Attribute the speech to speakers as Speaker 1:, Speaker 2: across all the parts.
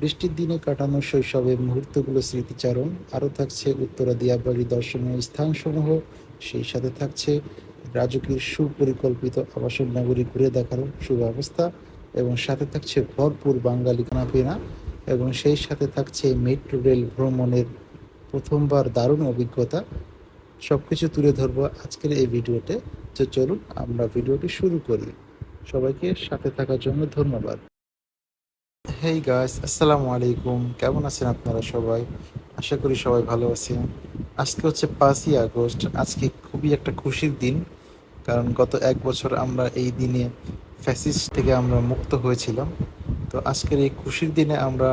Speaker 1: বৃষ্টির দিনে কাটানো শৈশবের মুহূর্তগুলো স্মৃতিচারণ। আরও থাকছে উত্তরা দিয়াবাড়ি দর্শনীয় স্থানসমূহ। সেই সাথে থাকছে রাজকীয় সুপরিকল্পিত আবাসন নগরী ঘুরে দেখার সুব্যবস্থা এবং সাথে থাকছে ভরপুর বাঙালি খানাপিনা এবং সেই সাথে থাকছে মেট্রো রেল ভ্রমণের প্রথমবার দারুণ অভিজ্ঞতা। সব কিছু তুলে ধরবো আজকের এই ভিডিওতে। তো চলুন আমরা ভিডিওটি শুরু করি। সবাইকে সাথে থাকার জন্য ধন্যবাদ। হেই গাইস আসসালামু আলাইকুম কেমন আছেন আপনারা সবাই? আশা করি সবাই ভালো আছেন। আজকে হচ্ছে পাঁচই আগস্ট। আজকে খুবই একটা খুশির দিন, কারণ গত এক বছর আমরা এই দিনে ফ্যাসিস থেকে আমরা মুক্ত হয়েছিলাম। তো আজকের এই খুশির দিনে আমরা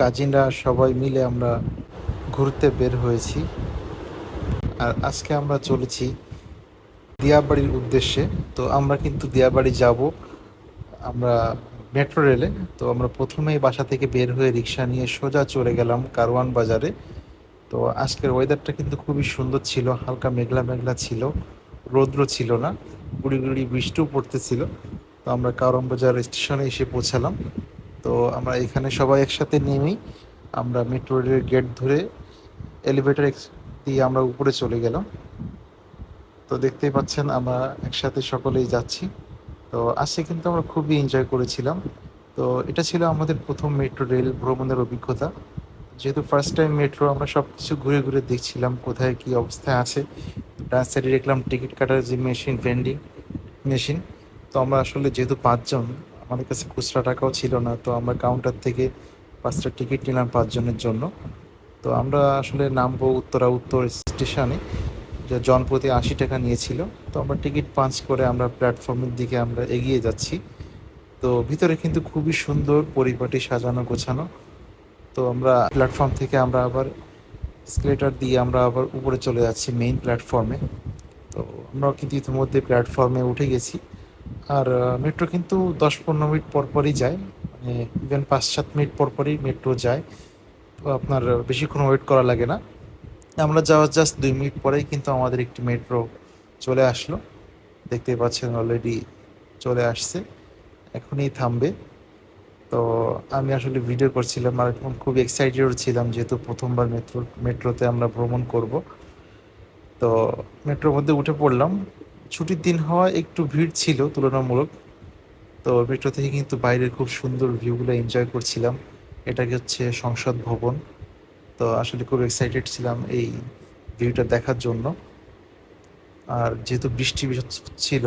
Speaker 1: কাজিনরা সবাই মিলে আমরা ঘুরতে বের হয়েছি। আর আজকে আমরা চলেছি দিয়াবাড়ির উদ্দেশ্যে। তো আমরা কিন্তু দিয়াবাড়ি যাব। আমরা মেট্রো রেলে। তো আমরা প্রথমেই বাসা থেকে বের হয়ে রিক্সা নিয়ে সোজা চলে গেলাম কারওয়ান বাজারে। তো আজকের ওয়েদারটা কিন্তু খুবই সুন্দর ছিল, হালকা মেঘলা মেঘলা ছিল, রৌদ্র ছিল না, গুড়ি গুড়ি বৃষ্টিও পড়তেছিল। তো আমরা কারওয়ান বাজার স্টেশনে এসে পৌঁছালাম। তো আমরা এখানে সবাই একসাথে নেমেই আমরা মেট্রো রেলের গেট ধরে এলিভেটর দিয়ে আমরা উপরে চলে গেলাম। তো দেখতেই পাচ্ছেন আমরা একসাথে সকলেই যাচ্ছি। তো আজকে কিন্তু আমরা খুবই এনজয় করেছিলাম। তো এটা ছিল আমাদের প্রথম মেট্রো রেল ভ্রমণের অভিজ্ঞতা। যেহেতু ফার্স্ট টাইম মেট্রো আমরা সব কিছু ঘুরে ঘুরে দেখছিলাম কোথায় কি অবস্থায় আছে। ডান সাইডে দেখলাম টিকিট কাটার যে মেশিন ভেন্ডিং মেশিন তো আমরা আসলে যেহেতু পাঁচজন, আমাদের কাছে খুচরা টাকাও ছিল না, তো আমরা কাউন্টার থেকে পাঁচটা টিকিট নিলাম পাঁচজনের জন্য। তো আমরা আসলে নামবো উত্তরা উত্তর স্টেশনে জনপ্রতি আশি টাকা নিয়েছিল। তো আমরা টিকিট পাঞ্চ করে আমরা প্ল্যাটফর্মের দিকে আমরা এগিয়ে যাচ্ছি। তো ভিতরে কিন্তু খুবই সুন্দর পরিপাটি সাজানো গোছানো। তো আমরা প্ল্যাটফর্ম থেকে আমরা আবার স্কেলেটার দিয়ে আমরা আবার উপরে চলে যাচ্ছি মেইন প্ল্যাটফর্মে। তো আমরা কিন্তু ইতিমধ্যে প্ল্যাটফর্মে উঠে গেছি। আর মেট্রো কিন্তু দশ পনেরো মিনিট পর পরই যায়। মানে ইভেন পাঁচ সাত মিনিট পর পরই মেট্রো যায়। তো আপনার বেশিক্ষণ ওয়েট করা লাগে না। আমরা যাওয়ার জাস্ট দুই মিনিট পরেই কিন্তু আমাদের একটি মেট্রো চলে আসলো। দেখতেই পাচ্ছেন অলরেডি চলে আসছে। এখনই থামবে। তো আমি আসলে ভিডিও করছিলাম আর এখন খুব এক্সাইটেড ছিলাম যেহেতু প্রথমবার মেট্রো মেট্রোতে আমরা ভ্রমণ করব। তো মেট্রোর মধ্যে উঠে পড়লাম। ছুটির দিন হওয়া একটু ভিড় ছিল তুলনামূলক। তো মেট্রো থেকে কিন্তু বাইরের খুব সুন্দর ভিউগুলো এনজয় করছিলাম। এটাকে হচ্ছে সংসদ ভবন। তো আসলে খুব এক্সাইটেড ছিলাম এই ভিউটা দেখার জন্য। আর যেহেতু বৃষ্টি ছিল,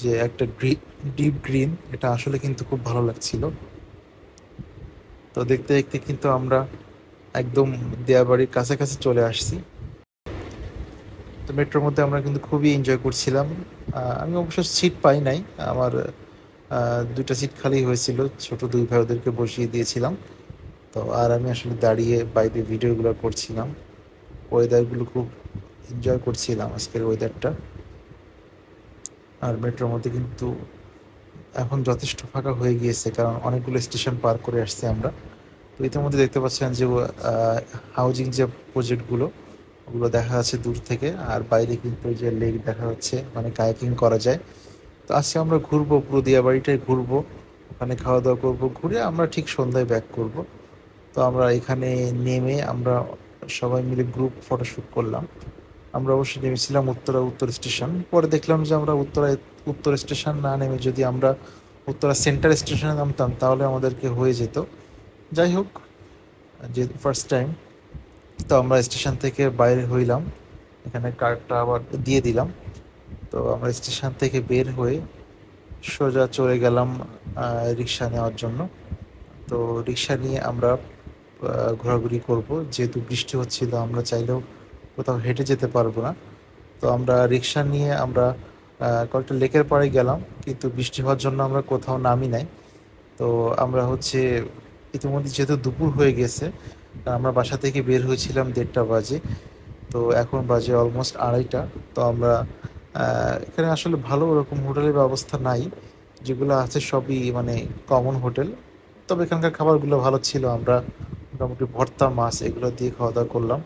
Speaker 1: যে একটা ডিপ গ্রিন এটা আসলে কিন্তু খুব ভালো লাগছিল। তো দেখতে দেখতে কিন্তু আমরা একদম দেয়াবাড়ির কাছাকাছি চলে আসছি। তো মেট্রোর মধ্যে আমরা কিন্তু খুবই এনজয় করছিলাম। আমি অবশ্য সিট পাই নাই। আমার দুইটা সিট খালি হয়েছিল। ছোট দুই ভাই ওদেরকে বসিয়ে দিয়েছিলাম। তো আর আমি আসলে দাঁড়িয়ে বাইরে ভিডিওগুলো করছিলাম। ওয়েদারগুলো খুব এনজয় করছিলাম আজকের ওয়েদারটা আর মেট্রোর মধ্যে কিন্তু এখন যথেষ্ট ফাঁকা হয়ে গিয়েছে, কারণ অনেকগুলো স্টেশন পার করে আসছে আমরা। তো ইতিমধ্যে দেখতে পাচ্ছেন যে হাউজিং যে প্রজেক্টগুলো ওগুলো দেখা যাচ্ছে দূর থেকে। আর বাইরে কিন্তু যে লেক দেখা যাচ্ছে মানে কায়াকিং করা যায়। তো আজকে আমরা ঘুরবো পুরো দিয়াবাড়িটাই ঘুরবো। ওখানে খাওয়া দাওয়া করব, ঘুরে আমরা ঠিক সন্ধ্যায় ব্যাক করব। তো আমরা এখানে নেমে আমরা সবাই মিলে গ্রুপ ফটোশ্যুট করলাম। আমরা অবশ্যই নেমেছিলাম উত্তরা উত্তর স্টেশন পরে দেখলাম যে আমরা উত্তরা উত্তর স্টেশন না নেমে যদি আমরা উত্তরা সেন্টার স্টেশনে নামতাম, তাহলে আমাদেরকে হয়ে যেত। যাই হোক, যে ফার্স্ট টাইম তো আমরা স্টেশন থেকে বাইরে হইলাম। এখানে কার্ডটা আবার দিয়ে দিলাম। তো আমরা স্টেশন থেকে বের হয়ে সোজা চলে গেলাম রিক্সা নেওয়ার জন্য। তো রিক্সা নিয়ে আমরা ঘোরাঘুরি করব। যেহেতু বৃষ্টি হচ্ছিল, আমরা চাইলেও কোথাও হেঁটে যেতে পারব না। তো আমরা রিক্সা নিয়ে আমরা কয়েকটা লেকের পাড়ে গেলাম, কিন্তু বৃষ্টি হওয়ার জন্য আমরা কোথাও নামি নাই। তো আমরা হচ্ছে, ইতিমধ্যে যেহেতু দুপুর হয়ে গেছে, আমরা বাসা থেকে বের হয়েছিলাম দেড়টা বাজে। তো এখন বাজে অলমোস্ট আড়াইটা। তো আমরা এখানে আসলে ভালো ওরকম হোটেলের ব্যবস্থা নাই। যেগুলো আছে সবই মানে কমন হোটেল। তবে এখানকার খাবারগুলো ভালো ছিল, আমরা মোটামুটি ভর্তা, মাছ এগুলো দিয়ে খাওয়া দাওয়া করলাম,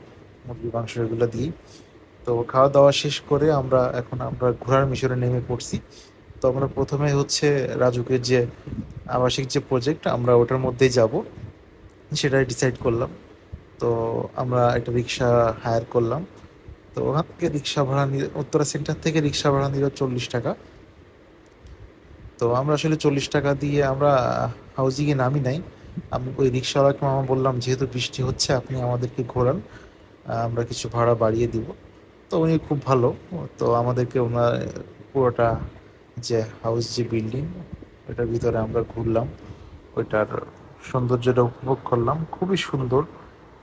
Speaker 1: মুরগির মাংস এগুলো দিই তো খাওয়া দাওয়া শেষ করে আমরা এখন আমরা ঘোরার মিশরে নেমে পড়ছি। তো আমরা প্রথমে হচ্ছে রাজুকের যে আবাসিক যে প্রজেক্ট আমরা ওটার মধ্যেই যাব, সেটাই ডিসাইড করলাম। তো আমরা একটা রিক্সা হায়ার করলাম। তো ওখান থেকে রিক্সা ভাড়া নিয়ে, উত্তরা সেন্টার থেকে রিক্সা ভাড়া নিল চল্লিশ টাকা। তো আমরা আসলে চল্লিশ টাকা দিয়ে আমরা হাউজিংয়ে নামি নাই। আমি ওই রিক্সাওয়ালাকে মামা বললাম, যেহেতু বৃষ্টি হচ্ছে, আপনি আমাদেরকে ঘোরান আমরা কিছু ভাড়া বাড়িয়ে দিব। তো উনি খুব ভালো। তো আমাদেরকে ওনার পুরোটা যে হাউস যে বিল্ডিং ওটার ভিতরে আমরা ঘুরলাম। ওইটার সৌন্দর্যটা উপভোগ করলাম। খুবই সুন্দর।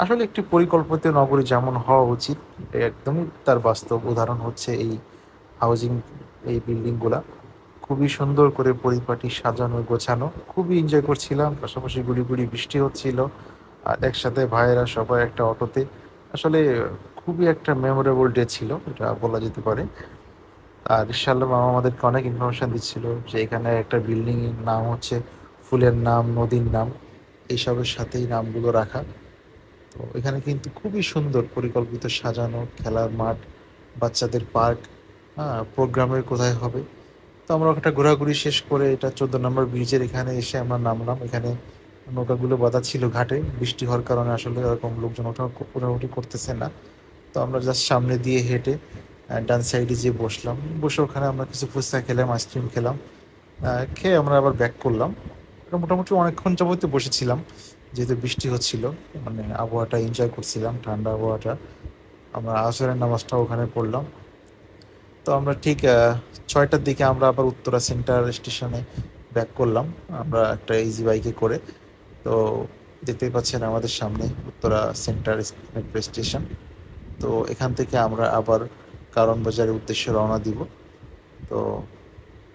Speaker 1: আসলে একটি পরিকল্পিত নগরী যেমন হওয়া উচিত একদমই তার বাস্তব উদাহরণ হচ্ছে এই হাউজিং এই বিল্ডিংগুলা খুবই সুন্দর করে পরিপাটি সাজানো, গোছানো। খুবই এনজয় করছিলাম, পাশাপাশি গুড়ি গুড়ি বৃষ্টি হচ্ছিল। আর একসাথে ভাইয়েরা সবাই একটা অটোতে। আসলে খুবই একটা মেমোরেবল ডে ছিল, এটা বলা যেতে পারে। আর ইনশাল্লাহ মামা আমাদেরকে অনেক ইনফরমেশন দিচ্ছিল যে এখানে একটা বিল্ডিং এর নাম হচ্ছে ফুলের নাম, নদীর নাম। এইসবের সাথেই নামগুলো রাখা। তো এখানে কিন্তু খুবই সুন্দর পরিকল্পিত সাজানো, খেলার মাঠ, বাচ্চাদের পার্ক হ্যাঁ প্রোগ্রামের কোথায় হবে। তো আমরা একটা ঘোরাঘুরি শেষ করে এটা চোদ্দ নম্বর ব্রিজের এখানে এসে আমরা নামলাম। এখানে নৌকাগুলো বাঁধা ছিল ঘাটে। বৃষ্টি হওয়ার কারণে আসলে এরকম লোকজন ওঠা ওঠাউঠি করতেছে না। তো আমরা জাস্ট সামনে দিয়ে হেঁটে ডান সাইডে যেয়ে বসলাম। বসে ওখানে আমরা কিছু ফুচকা খেলাম আইসক্রিম খেলাম। খেয়ে আমরা আবার ব্যাক করলাম। মোটামুটি অনেকক্ষণ যাবতীয় বসেছিলাম। যেহেতু বৃষ্টি হচ্ছিল মানে আবহাওয়াটা এনজয় করছিলাম, ঠান্ডা আবহাওয়াটা। আমরা আসরের নামাজটা ওখানে পড়লাম। তো আমরা ঠিক ছয়টার দিকে আমরা আবার উত্তরা সেন্টার স্টেশনে ব্যাক করলাম, আমরা একটা ইজি বাইকে করে। তো দেখতেই পাচ্ছেন আমাদের সামনে উত্তরা সেন্টার মেট্রো স্টেশন তো এখান থেকে আমরা আবার কারণ বাজারের উদ্দেশ্যে রওনা দিব। তো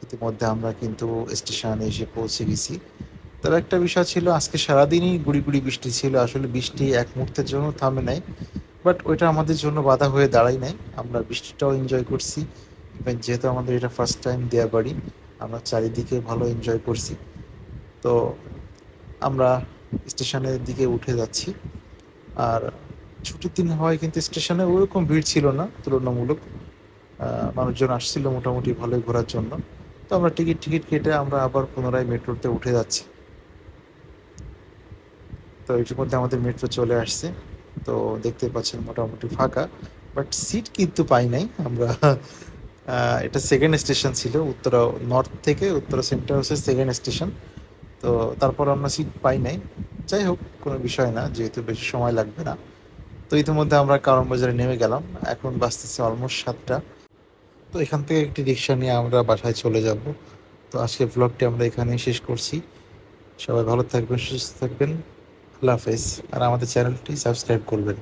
Speaker 1: ইতিমধ্যে আমরা কিন্তু স্টেশনে এসে পৌঁছে গেছি। তবে একটা বিষয় ছিল, আজকে সারাদিনই গুড়ি গুড়ি বৃষ্টি ছিল। আসলে বৃষ্টি এক মুহূর্তের জন্য থামে নাই। বাট ওইটা আমাদের জন্য বাধা হয়ে দাঁড়াই নাই। আমরা বৃষ্টিটাও এনজয় করছি। ইভেন যেহেতু আমাদের এটা ফার্স্ট টাইম দেয়া বাড়ি, আমরা চারিদিকে ভালো এনজয় করছি। তো আমরা স্টেশনের দিকে উঠে যাচ্ছি। আর ছুটির দিন হওয়ায় কিন্তু স্টেশনে ওরকম ভিড় ছিল না, তুলনামূলক। মানুষজন আসছিল মোটামুটি ভালোই ঘোরার জন্য। তো আমরা টিকিট টিকিট কেটে আমরা আবার পুনরায় মেট্রোতে উঠে যাচ্ছি। তো এটির মধ্যে আমাদের মেট্রো চলে আসছে। তো দেখতে পাচ্ছেন মোটামুটি ফাঁকা। বাট সিট কিন্তু পাই নাই। আমরা এটা সেকেন্ড স্টেশন ছিল, উত্তরা নর্থ থেকে উত্তরা সেন্টার হচ্ছে সেকেন্ড স্টেশন তো তারপর আমরা সিট পাই নাই। যাই হোক, কোনো বিষয় না, যেহেতু বেশি সময় লাগবে না। তো ইতিমধ্যে আমরা কারণ বাজারে নেমে গেলাম। এখন বাজতেছে অলমোস্ট সাতটা। তো এখান থেকে একটি রিক্সা নিয়ে আমরা বাসায় চলে যাব। তো আজকে ব্লগটি আমরা এখানেই শেষ করছি। সবাই ভালো থাকবেন, সুস্থ থাকবেন। আল্লাহ হাফেজ। আর আমাদের চ্যানেলটি সাবস্ক্রাইব করবেন।